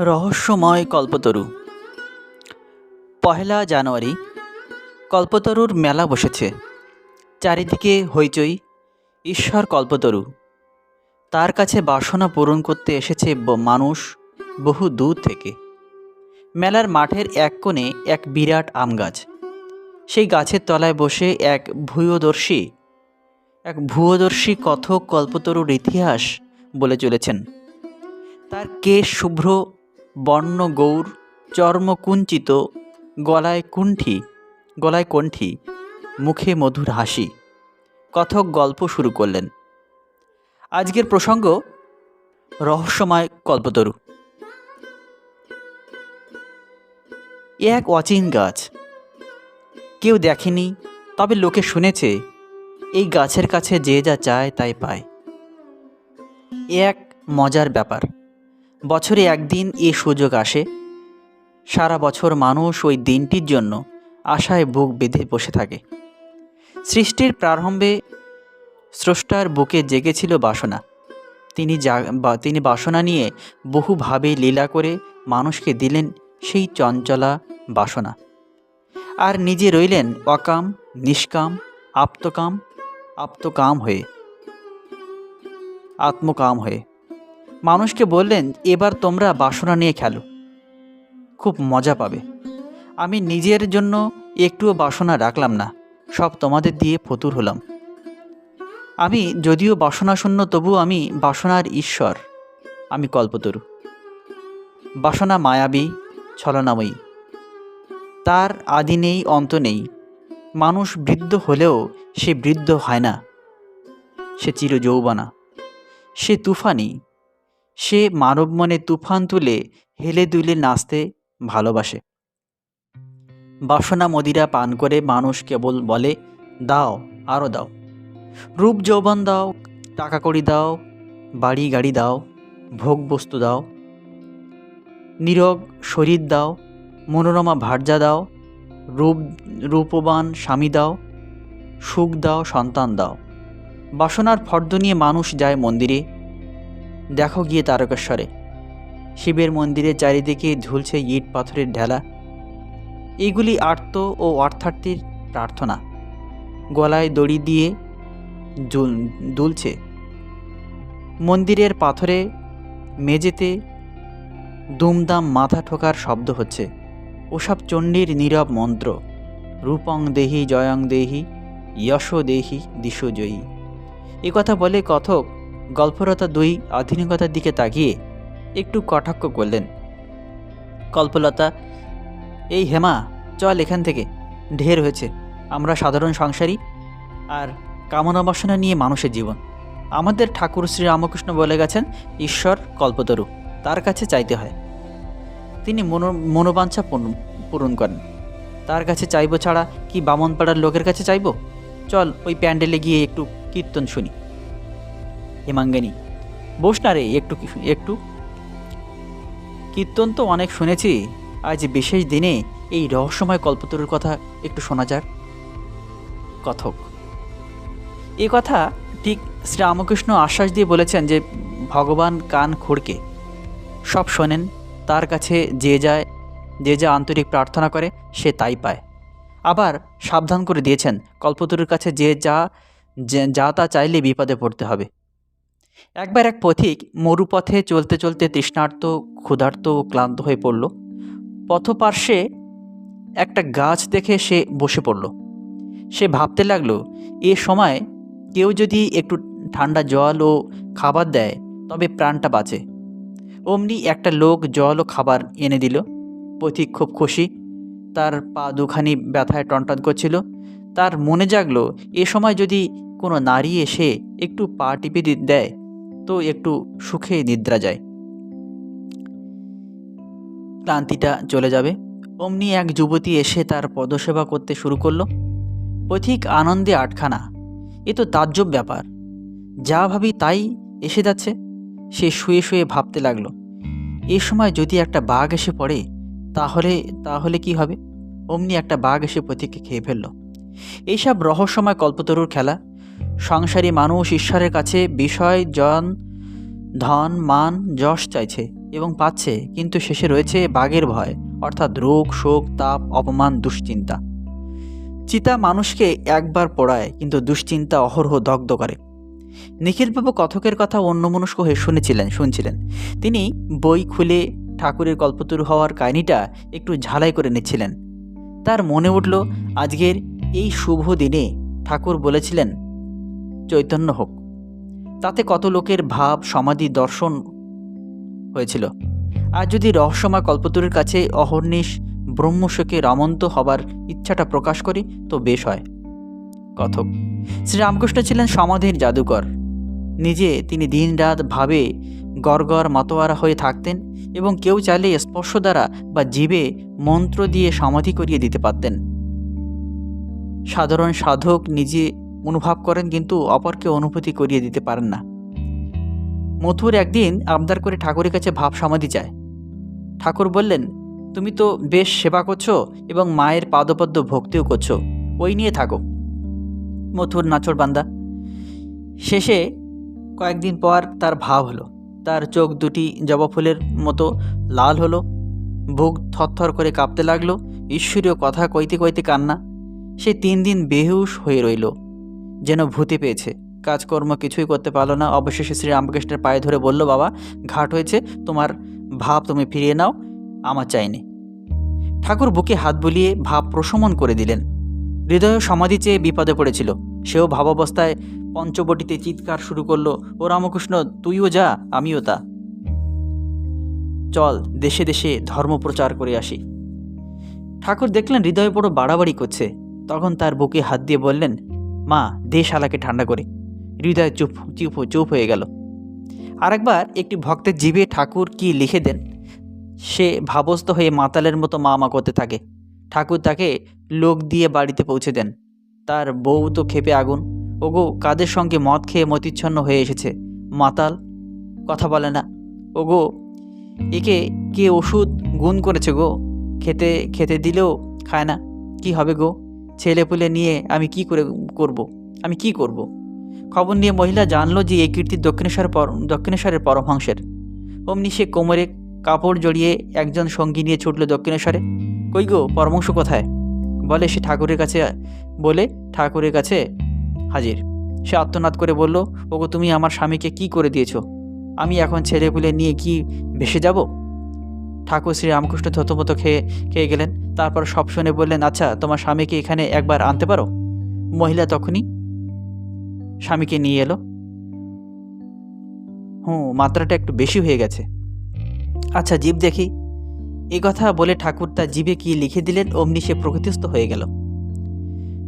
রহস্যময় কল্পতরু। পহেলা জানুয়ারি, কল্পতরুর মেলা বসেছে। চারিদিকে হইচই, ঈশ্বর কল্পতরু। তার কাছে বাসনা পূরণ করতে এসেছে মানুষ বহু দূর থেকে। মেলার মাঠের এক কোণে এক বিরাট আম গাছ। সেই গাছের তলায় বসে এক ভূয়দর্শী এক ভূয়দর্শী কথক কল্পতরুর ইতিহাস বলে চলেছেন। তার কেশ শুভ্র বর্ণ গৌর চর্ম কুঞ্চিত গলায় কুণ্ঠি, গলায় কণ্ঠি, মুখে মধুর হাসি। কথক গল্প শুরু করলেন। আজকের প্রসঙ্গ রহস্যময় কল্পতরু। এ এক অচিন গাছ। কেউ দেখেনি, তবে লোকে শুনেছে, এই গাছের কাছে যে যা চায় তাই পায়। এ এক মজার ব্যাপার। বছরে একদিন এ সুযোগ আসে। সারা বছর মানুষ ওই দিনটির জন্য আশায় বুক বেঁধে বসে থাকে। সৃষ্টির প্রারম্ভে স্রষ্টার বুকে জেগেছিল বাসনা। তিনি যা তিনি বাসনা নিয়ে বহুভাবে লীলা করে মানুষকে দিলেন সেই চঞ্চলা বাসনা। আর নিজে রইলেন অকাম, নিষ্কাম, আপ্তকাম আপ্তকাম হয়ে, আত্মকাম হয়ে। মানুষকে বললেন, এবার তোমরা বাসনা নিয়ে খেলো। খুব মজা পাবে। আমি নিজের জন্য একটুও বাসনা রাখলাম না। সব তোমাদের দিয়ে ফতুর হলাম। আমি যদিও বাসনাশূন্য তবু আমি বাসনার ঈশ্বর। আমি কল্পতরু। বাসনা মায়াবী, ছলনাময়ী। তার আদি নেই, অন্ত নেই। মানুষ বৃদ্ধ হলেও সে বৃদ্ধ হয় না। সে চির যৌবনা সে তুফানি। সে মানব মনে তুফান তুলে হেলে দুলে নাচতে ভালোবাসে। বাসনা মদিরা পান করে মানুষ কেবল বলে, দাও আরও দাও। রূপ যৌবন দাও টাকা কড়ি দাও, বাড়ি গাড়ি দাও, ভোগ বস্তু দাও। নীরব শরীর দাও, মনোরমা ভার্যা দাও, রূপ, রূপবান স্বামী দাও, সুখ দাও, সন্তান দাও। বাসনার ফর্দ নিয়ে মানুষ যায় মন্দিরে দেখো গিয়ে তারকেশ্বরে। শিবের মন্দিরের চারিদিকে ঝুলছে ইট পাথরের ঢেলা। এইগুলি আর্ত ও অর্থার্থীর প্রার্থনা। গলায় দড়ি দিয়ে দুলছে। মন্দিরের পাথরে মেঝেতে দুমদাম মাথা ঠোকার শব্দ হচ্ছে। ওসব চণ্ডীর নীরব মন্ত্র। রূপং দেহি, জয়ং দেহি, যশ দেহি, দিশো জয়ী। কথা বলে কথক গল্পরতা দুই আধুনিকতার দিকে তাকিয়ে একটু কটাক্ষ করলেন। কল্পলতা, এই হেমা, চল এখান থেকে। ঢের হয়েছে। আমরা সাধারণ সংসারী আর কামনা বাসনা নিয়ে মানুষের জীবন। আমাদের ঠাকুর শ্রী রামকৃষ্ণ বলে গেছেন, ঈশ্বর কল্পতরু। তার কাছে চাইতে হয়। তিনি মনো, মনোবাঞ্ছা পূরণ করেন। তার কাছে চাইব ছাড়া কি বামনপাড়ার লোকের কাছে চাইব? চল, ওই প্যান্ডেলে গিয়ে একটু কীর্তন শুনি। হেমাঙ্গিনী বস না রে, একটু একটু। কীর্তন তো অনেক শুনেছি, আজ বিশেষ দিনে এই রহস্যময় কল্পতরুর কথা একটু শোনা যাক। কথক। এ কথা ঠিক শ্রীরামকৃষ্ণ আশ্বাস দিয়ে বলেছেন যে, ভগবান কান খুড়কে। সব শোনেন, তার কাছে যে যায়, যে যা আন্তরিক প্রার্থনা করে, সে তাই পায়। আবার সাবধান করে দিয়েছেন, কল্পতরুর কাছে যে, যা যা তা চাইলে বিপদে পড়তে হবে। একবার এক পথিক মরুপথে চলতে চলতে তৃষ্ণার্ত, ক্ষুধার্ত ও ক্লান্ত হয়ে পড়ল। পথপার্শ্বে একটা গাছ দেখে সে বসে পড়ল। সে ভাবতে লাগল, এ সময় কেউ যদি একটু ঠান্ডা জল ও খাবার দেয়, তবে প্রাণটা বাঁচে। অমনি একটা লোক জল ও খাবার এনে দিল। পথিক খুব খুশি। তার পা দুখানি ব্যথায় টনটন করছিল। তার মনে জাগলো, এ সময় যদি কোনো নারী এসে একটু পা টিপে দেয় তো একটু সুখে নিদ্রা যায়। ক্লান্তিটা চলে যাবে। অমনি এক যুবতী এসে তার পদসেবা করতে শুরু করল। পথিক আনন্দে আটখানা। এ তো তাজ্জব ব্যাপার। যা ভাবি তাই এসে যাচ্ছে। সে শুয়ে শুয়ে ভাবতে লাগল। এ সময় যদি একটা বাঘ এসে পড়ে, তাহলে তাহলে কি হবে? অমনি একটা বাঘ এসে পথিককে খেয়ে ফেলল। এইসব রহস্যময় কল্পতরুর খেলা সংসারী মানুষ ঈশ্বরের কাছে বিষয়, জন, ধন, মান, যশ চাইছে এবং পাচ্ছে, কিন্তু শেষে রয়েছে বাঘের ভয়, অর্থাৎ রোগ, শোক, তাপ, অপমান, দুশ্চিন্তা। চিতা মানুষকে একবার পড়ায়, কিন্তু দুশ্চিন্তা অহরহ দগ্ধ করে। নিখিলবাবু কথকের কথা অন্যমনস্ক হয়ে শুনেছিলেন, শুনছিলেন। তিনি বই খুলে ঠাকুরের কল্পতরু হওয়ার কাহিনীটা একটু ঝালাই করে নিচ্ছিলেন। তার মনে উঠল, আজকের এই শুভ দিনে ঠাকুর বলেছিলেন চৈতন্য হোক। তাতে কত লোকের ভাব, সমাধি, দর্শন হয়েছিল। আর যদি রহস্যময় কল্পতরুর কাছে অহর্নিশ ব্রহ্মশোকে রমন্ত হবার ইচ্ছাটা প্রকাশ করি, তো বেশ হয়। কথক, শ্রীরামকৃষ্ণ ছিলেন সমাধির জাদুকর। নিজে তিনি দিনরাত ভাবে গড়গড় মাতোয়ারা হয়ে থাকতেন এবং কেউ চাইলে স্পর্শ দ্বারা বা জীবে মন্ত্র দিয়ে সমাধি করিয়ে দিতে পারতেন। সাধারণ সাধক নিজে অনুভব করেন কিন্তু অপরকে অনুভূতি করিয়ে দিতে পারেন না। মথুর একদিন আবদার করে ঠাকুরের কাছে ভাব সমাধি চায় ঠাকুর বললেন, তুমি তো বেশ সেবা করছ এবং মায়ের পাদপদ্য ভক্তিও করছ। ওই নিয়ে থাকো। মথুর নাচর বান্দা। শেষে কয়েকদিন পর তার ভাব হলো। তার চোখ দুটি জবা ফুলের মতো লাল হলো। বুক থরথর করে কাঁপতে লাগল। ঈশ্বরীয় কথা কইতে কইতে কান্না। সে তিন দিন বেহুশ হয়ে রইল। যেন ভূতে পেয়েছে। কাজকর্ম কিছুই করতে পারল না। অবশেষে শ্রী রামকৃষ্ণের পায়ে ধরে বলল, বাবা, ঘাট হয়েছে। তোমার ভাব তুমি ফিরিয়ে নাও। আমার চাইনি। ঠাকুর বুকে হাত বুলিয়ে ভাব প্রশমন করে দিলেন। হৃদয় সমাধি চেয়ে বিপদে পড়েছিল। সেও ভাবাবস্থায় পঞ্চবটিতে চিৎকার শুরু করল, ও রামকৃষ্ণ, তুইও যা, আমিও তা। চল, দেশে দেশে ধর্ম প্রচার করে আসি। ঠাকুর দেখলেন হৃদয় বড় বাড়াবাড়ি করছে। তখন তার বুকে হাত দিয়ে বললেন মা দেশ আলাকে ঠান্ডা করে। হৃদয় চুপ চুপ চুপ হয়ে গেল। আরেকবার একটি ভক্তের জীবে ঠাকুর কি লিখে দেন, সে ভাবস্থ হয়ে মাতালের মতো মা মা করতে থাকে। ঠাকুর তাকে লোক দিয়ে বাড়িতে পৌঁছে দেন। তার বউ তো খেপে আগুন। ওগো, কাদের সঙ্গে মদ খেয়ে মতিচ্ছন্ন হয়ে এসেছে? মাতাল, কথা বলে না। ওগো, একে কে ওষুধ গুণ করেছে গো? খেতে খেতে দিলেও খায় না। কি হবে গো? ছেলে পুলে নিয়ে আমি কি করে করব? আমি কি করব? খবর নিয়ে মহিলা জানলো যে এই কীর্তি দক্ষিণেশ্বর পর, দক্ষিণেশ্বরের পরমহংসের। অমনি সে কোমরে কাপড় জড়িয়ে একজন সঙ্গী নিয়ে ছুটল দক্ষিণেশ্বরে। কই গো, পরমহংস কোথায়? বলে সে ঠাকুরের কাছে, বলে ঠাকুরের কাছে হাজির। সে আত্মনাদ করে বলল, ওগো, তুমি আমার স্বামীকে কি করে দিয়েছ? আমি এখন ছেলে ছেলেপুলে নিয়ে কি ভেসে যাব? ঠাকুর শ্রী রামকৃষ্ণ থতমতো খেয়ে খেয়ে গেলেন। তারপর সব শুনে বললেন আচ্ছা তোমার স্বামীকে এখানে একবার আনতে পারো? মহিলা তখনই স্বামীকে নিয়ে এলো। হুঁ, মাত্রাটা একটু বেশি হয়ে গেছে। আচ্ছা জীব দেখি। এ কথা বলে ঠাকুর তার জীবে কি লিখে দিলেন, অমনি সে প্রকৃতিস্থ হয়ে গেল।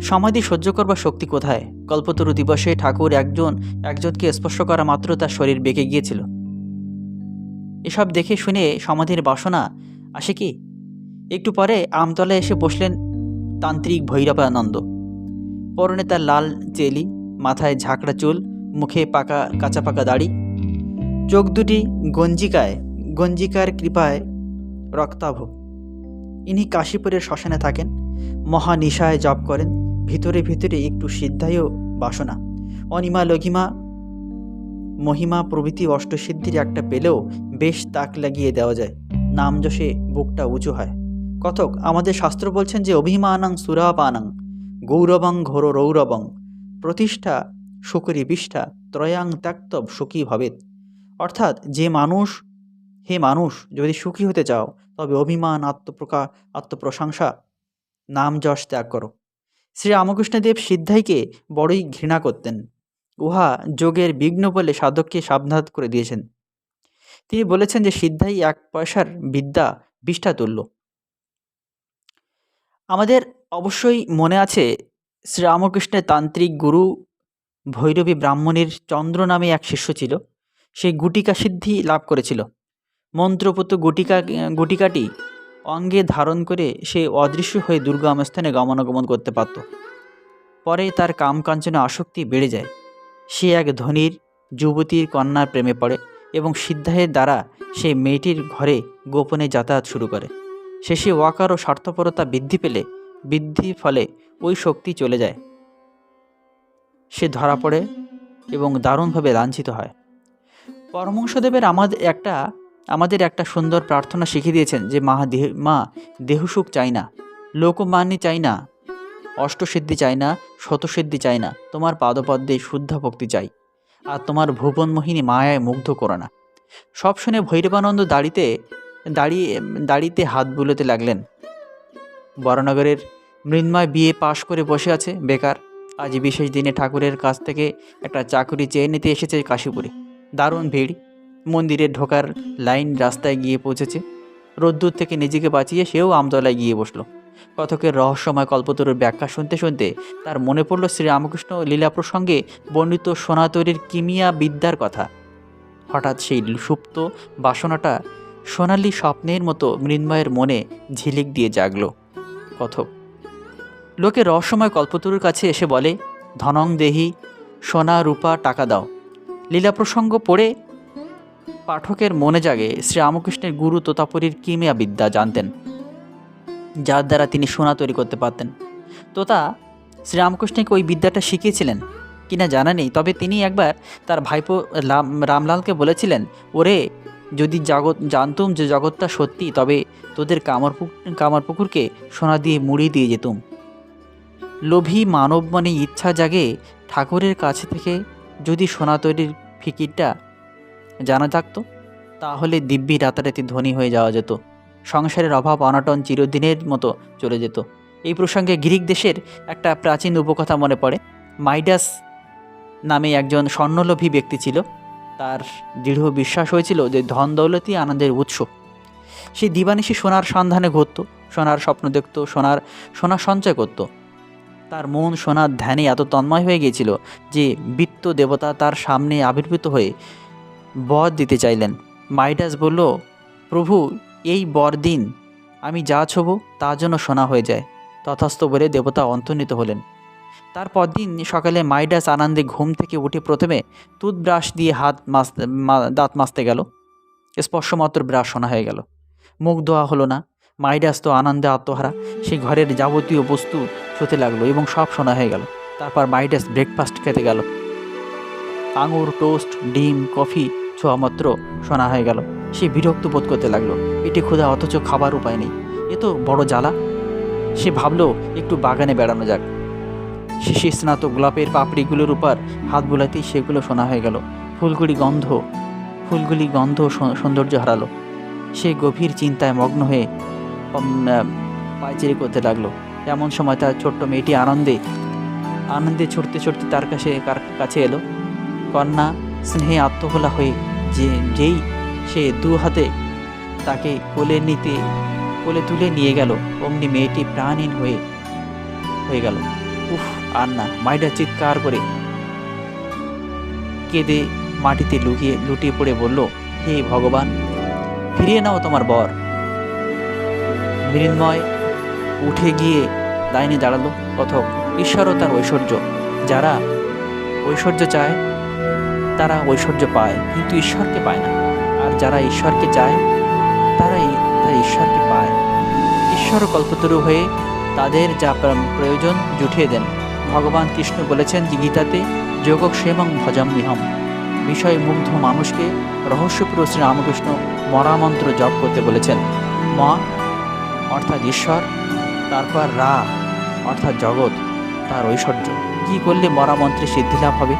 সমাধি সহ্য করবার শক্তি কোথায়? কল্পতরু দিবসে ঠাকুর একজন, একজনকে স্পর্শ করা মাত্র তার শরীর বেঁকে গিয়েছিল। এসব দেখে শুনে সমাধির বাসনা আসে কি? একটু পরে আমতলায় এসে বসলেন তান্ত্রিক ভৈরবানন্দ। পরনে তার লাল চেলি, মাথায় ঝাঁকড়া চুল, মুখে পাকা কাঁচা পাকা দাড়ি। চোখ দুটি গঞ্জিকায়, গঞ্জিকার কৃপায় রক্তাভ। ইনি কাশীপুরের শ্মশানে থাকেন মহানিশায় জপ করেন, ভিতরে ভিতরে একটু সিদ্ধায়ও বাসনা। অনিমা, লঘিমা, মহিমা প্রভৃতি অষ্টসিদ্ধির একটা পেলেও বেশ তাক লাগিয়ে দেওয়া যায়। নাম যশে বুকটা উঁচু হয়। কথক, আমাদের শাস্ত্র বলছেন যে, অভিমানাং সুরাপানাং, গৌরবং ঘোর রৌরবং, প্রতিষ্ঠা শুকরি বিষ্ঠা, ত্রয়াং ত্যাক্তব সুখী ভবেত অর্থাৎ, যে মানুষ, হে মানুষ, যদি সুখী হতে চাও, তবে অভিমান, আত্মপ্রকা, আত্মপ্রশংসা, নাম যশ ত্যাগ করো। শ্রী রামকৃষ্ণদেব সিদ্ধাইকে বড়ই ঘৃণা করতেন। উহা যোগের বিঘ্ন বলে সাধককে সাবধান করে দিয়েছেন। তিনি বলেছেন যে সিদ্ধাই এক পয়সার বিদ্যা বিষ্ঠা তুল্য। আমাদের অবশ্যই মনে আছে শ্রীরামকৃষ্ণের তান্ত্রিক গুরু ভৈরবী ব্রাহ্মণের চন্দ্র নামে এক শিষ্য ছিল। সে গুটিকা সিদ্ধি লাভ করেছিল। মন্ত্রপুত গুটিকা, গুটিকাটি অঙ্গে ধারণ করে সে অদৃশ্য হয়ে দুর্গম স্থানে গমনাগমন করতে পারত। পরে তার কামকাঞ্চনে আসক্তি বেড়ে যায়। সে এক ধনীর, যুবতীর কন্যার প্রেমে পড়ে। এবং সিদ্ধায়ের দ্বারা সে মেয়েটির ঘরে গোপনে যাতায়াত শুরু করে। শেষে ওয়াকার ও স্বার্থপরতা বৃদ্ধি পেলে বৃদ্ধি ফলে ওই শক্তি চলে যায়। সে ধরা পড়ে এবং দারুণভাবে লাঞ্ছিত হয়। পরমংশদেবের আমাদের একটা আমাদের একটা সুন্দর প্রার্থনা শিখিয়ে দিয়েছেন যে মা দেহ, মা দেহসুখ চাই না, লোকমান্যি চাই না, অষ্টসিদ্ধি চাই না, শতসিদ্ধি চাই না, তোমার পাদপদ্মে শুদ্ধ ভক্তি চাই। আর তোমার ভুবনমোহিনী মায়ায় মুগ্ধ করো না। সব শুনে ভৈরবানন্দ দাড়িতে দাঁড়িয়ে দাড়িতে হাত বুলোতে লাগলেন। বরানগরের মৃন্ময় বিয়ে পাশ করে বসে আছে বেকার। আজ বিশেষ দিনে ঠাকুরের কাছ থেকে একটা চাকরি চেয়ে নিতে এসেছে কাশীপুরে। দারুণ ভিড়। মন্দিরে ঢোকার লাইন রাস্তায় গিয়ে পৌঁছেছে। রোদ্দুর থেকে নিজেকে বাঁচিয়ে সেও আমতলায় গিয়ে বসল। কথকের রহস্যময় কল্পতরুর ব্যাখ্যা শুনতে শুনতে তার মনে পড়ল শ্রীরামকৃষ্ণ লীলা প্রসঙ্গে বর্ণিত সোনা কিমিয়া বিদ্যার কথা। হঠাৎ সেই সুপ্ত বাসনাটা সোনালি স্বপ্নের মতো মৃন্ময়ের মনে ঝিলিক দিয়ে জাগলো। কথক, লোকে রহস্যময় কল্পতরুর কাছে এসে বলে, ধনং দেহি, সোনা রূপা টাকা দাও। লীলা প্রসঙ্গ পড়ে পাঠকের মনে জাগে শ্রীরামকৃষ্ণের গুরু তোতাপুরীর কিমিয়া বিদ্যা জানতেন। যার দ্বারা তিনি সোনা তৈরি করতে পারতেন। তোতা শ্রীরামকৃষ্ণকে ওই বিদ্যাটা শিখিয়েছিলেন, কিনা জানা নেই, তবে তিনি একবার তার ভাইপো রাম রামলালকে বলেছিলেন, ওরে, যদি জগৎ, জানতুম যে জগৎটা সত্যি, তবে তোদের কামর কামরপুকুরকে সোনা দিয়ে মুড়িয়ে দিয়ে যেতুম। লোভী মানব মনে ইচ্ছা জাগে ঠাকুরের কাছে থেকে যদি সোনা তৈরির ফিকিরটা জানা থাকতো, তাহলে দিব্যি রাতারাতি ধনী হয়ে যাওয়া যেত। সংসারের অভাব অনাটন চিরদিনের মতো চলে যেত। এই প্রসঙ্গে গ্রিক দেশের একটা প্রাচীন উপকথা মনে পড়ে। মাইডাস নামে একজন স্বর্ণলোভী ব্যক্তি ছিল। তার দৃঢ় বিশ্বাস হয়েছিল যে ধন দৌলতই আনন্দের উৎস। সে দিবানিশি সোনার সন্ধানে ঘুরত সোনার স্বপ্ন দেখত, সোনার, সোনা সঞ্চয় করত। তার মন সোনার ধ্যানে এত তন্ময় হয়ে গিয়েছিল যে বৃত্ত দেবতা তার সামনে আবির্ভূত হয়ে বধ দিতে চাইলেন। মাইডাস বলল, প্রভু এই বরদিন আমি যা ছোব, তা যেন সোনা হয়ে যায়। তথাস্থ বলে দেবতা অন্তর্নিত হলেন। তার পরদিন সকালে মাইডাস আনন্দে ঘুম থেকে উঠে প্রথমে টুথব্রাশ দিয়ে হাত মাজতে মা- দাঁত মাজতে গেল। স্পর্শমাত্র ব্রাশ শোনা হয়ে গেল। মুখ ধোয়া হলো না। মাইডাস তো আনন্দে আত্মহারা। সে ঘরের যাবতীয় বস্তু ছুতে লাগল এবং সব শোনা হয়ে গেল। তারপর মাইডাস ব্রেকফাস্ট খেতে গেল। আঙুর, টোস্ট, ডিম, কফি ছোঁয়া মাত্র শোনা হয়ে গেল। সে বিরক্ত বোধ করতে লাগল। পেটে ক্ষুধা অথচ খাবার উপায় নেই। এ তো বড় জ্বালা। সে ভাবলো একটু বাগানে বেড়ানো যাক। শিশি স্নাত গোলাপের পাপড়িগুলোর উপর হাত বোলাতেই সেগুলো শোনা হয়ে গেল। ফুলগুলি গন্ধ ফুলগুলি গন্ধ সৌন্দর্য হারালো। সে গভীর চিন্তায় মগ্ন হয়ে উম, করতে লাগল। এমন সময় তার ছোট্ট মেয়েটি আনন্দে আনন্দে ছুটতে ছুটতে তার কাছে কাছে এলো। কন্যা স্নেহে আত্মহোলা হয়ে যে যেই সে দু হাতে তাকে কোলে নিতে, কোলে তুলে নিয়ে গেল। অমনি মেয়েটি প্রাণহীন হয়ে হয়ে গেল। উফ, আর না, মাইডা চিৎকার করে কেঁদে মাটিতে লুকিয়ে, লুটিয়ে পড়ে বলল, হে ভগবান, ফিরিয়ে নাও তোমার বর। মৃন্ময় উঠে গিয়ে লাইনে দাঁড়াল। কথক, ঈশ্বরও তার ঐশ্বর্য। যারা ঐশ্বর্য চায়, তারা ঐশ্বর্য পায়, কিন্তু ঈশ্বরকে পায় না। যারা ঈশ্বরকে চায় তারাই তারা ঈশ্বরকে পায় ঈশ্বর কল্পতরু হয়ে তাদের যা প্রয়োজন জুটিয়ে দেন ভগবান কৃষ্ণ বলেছেন গীতাতে যোগক্ষেমং ভজাম্যহম বিষয় মুগ্ধ মানুষকে রহস্যপুর শ্রী রামকৃষ্ণ মরামন্ত্র জপ করতে বলেছেন মা অর্থাৎ ঈশ্বর তারপর রা অর্থাৎ জগৎ তার ঐশ্বর্য কি করলে মরামন্ত্রে সিদ্ধিলাভ হবে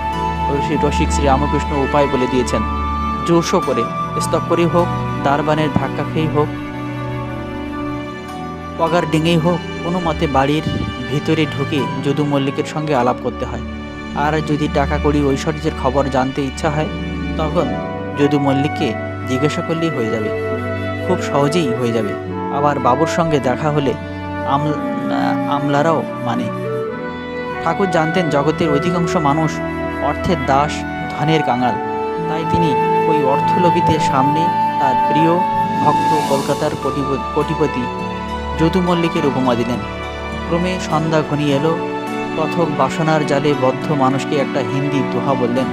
রসি- রসিক শ্রী রামকৃষ্ণ উপায় বলে দিয়েছেন জোশো করে, স্তব করেই হোক দারবানের ধাক্কা খেয়েই হোক। পগার ডিঙেই হোক, কোনো মতে বাড়ির ভিতরে ঢুকে যদু মল্লিকের সঙ্গে আলাপ করতে হয়। আর যদি টাকা কড়ি ঐশ্বর্যের খবর জানতে ইচ্ছা হয়, তখন যদু মল্লিককে জিজ্ঞাসা করলেই হয়ে যাবে। খুব সহজেই হয়ে যাবে। আবার বাবুর সঙ্গে দেখা হলে আমলারাও মানে। ঠাকুর জানতেন জগতের অধিকাংশ মানুষ অর্থের দাস, ধনের কাঙাল। তাই তিনি ওই অর্থলোভীদের সামনে তার প্রিয় ভক্ত কলকাতার কোটিপ- কোটিপতি যদু মল্লিকের উপমা দিলেন। ক্রমে সন্ধ্যা ঘনিয়ে এলো। কথক বাসনার জালে বদ্ধ মানুষকে একটা হিন্দি দোহা বললেন।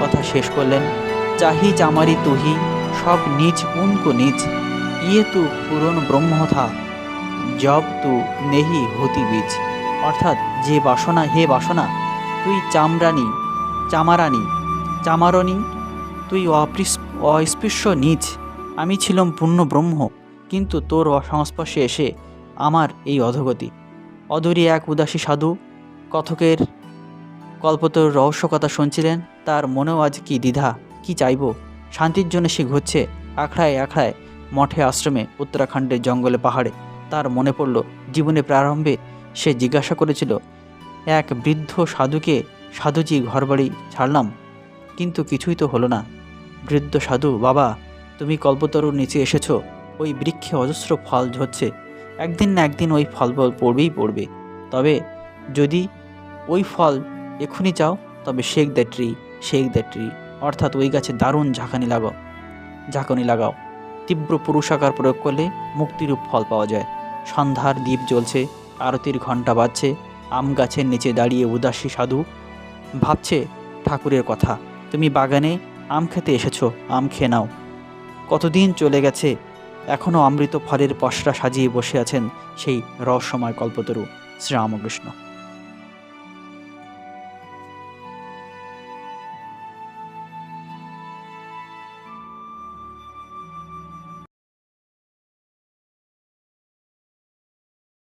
কথা শেষ করলেন। চাহি চামারি তুহি, সব নিজ, উনকো নিজ। ইয়ে তু পুরন ব্রহ্ম থা জব তু নেহি হতি বীজ। অর্থাৎ, যে বাসনা, হে বাসনা, তুই চামরানি, চামারানি চামারনি তুই অস্পৃশ্য নিজ। আমি ছিলাম পূর্ণ ব্রহ্ম, কিন্তু তোর সংস্পর্শে এসে আমার এই অধগতি। অদূরে এক উদাসী সাধু, কথকের কল্পতর রহস্য কথা শুনছিলেন, তার মনেও আজ কি দ্বিধা, কি চাইব? শান্তির জন্য সে ঘুরছে, আখড়ায় আখড়ায় মঠে আশ্রমে, উত্তরাখণ্ডের জঙ্গলে পাহাড়ে। তার মনে পড়ল জীবনে প্রারম্ভে সে জিজ্ঞাসা করেছিল, এক বৃদ্ধ সাধুকে সাধুজি ঘরবাড়ি ছাড়লাম কিন্তু কিছুই তো হলো না। বৃদ্ধ সাধু, বাবা, তুমি কল্পতরুর নিচে এসেছ। ওই বৃক্ষে অজস্র ফল ঝরছে। একদিন না একদিন ওই ফল পড়বেই পড়বে। তবে যদি ওই ফল এক্ষুনি চাও, তবে shake the tree, shake the tree. অর্থাৎ ওই গাছে দারুণ ঝাঁকানি লাগাও ঝাঁকানি লাগাও। তীব্র পুরুষাকার প্রয়োগ করলে মুক্তিরূপ ফল পাওয়া যায়। সন্ধ্যার দ্বীপ জ্বলছে, আরতির ঘণ্টা বাজছে। আম গাছের নিচে দাঁড়িয়ে উদাসী সাধু ভাবছে ঠাকুরের কথা। তুমি বাগানে আম খেতে এসেছ, আম খেয়ে নাও। কতদিন চলে গেছে এখনও অমৃত ফলের পশরা সাজিয়ে বসে আছেন সেই রহস্যময় কল্পতরু শ্রীরামকৃষ্ণ।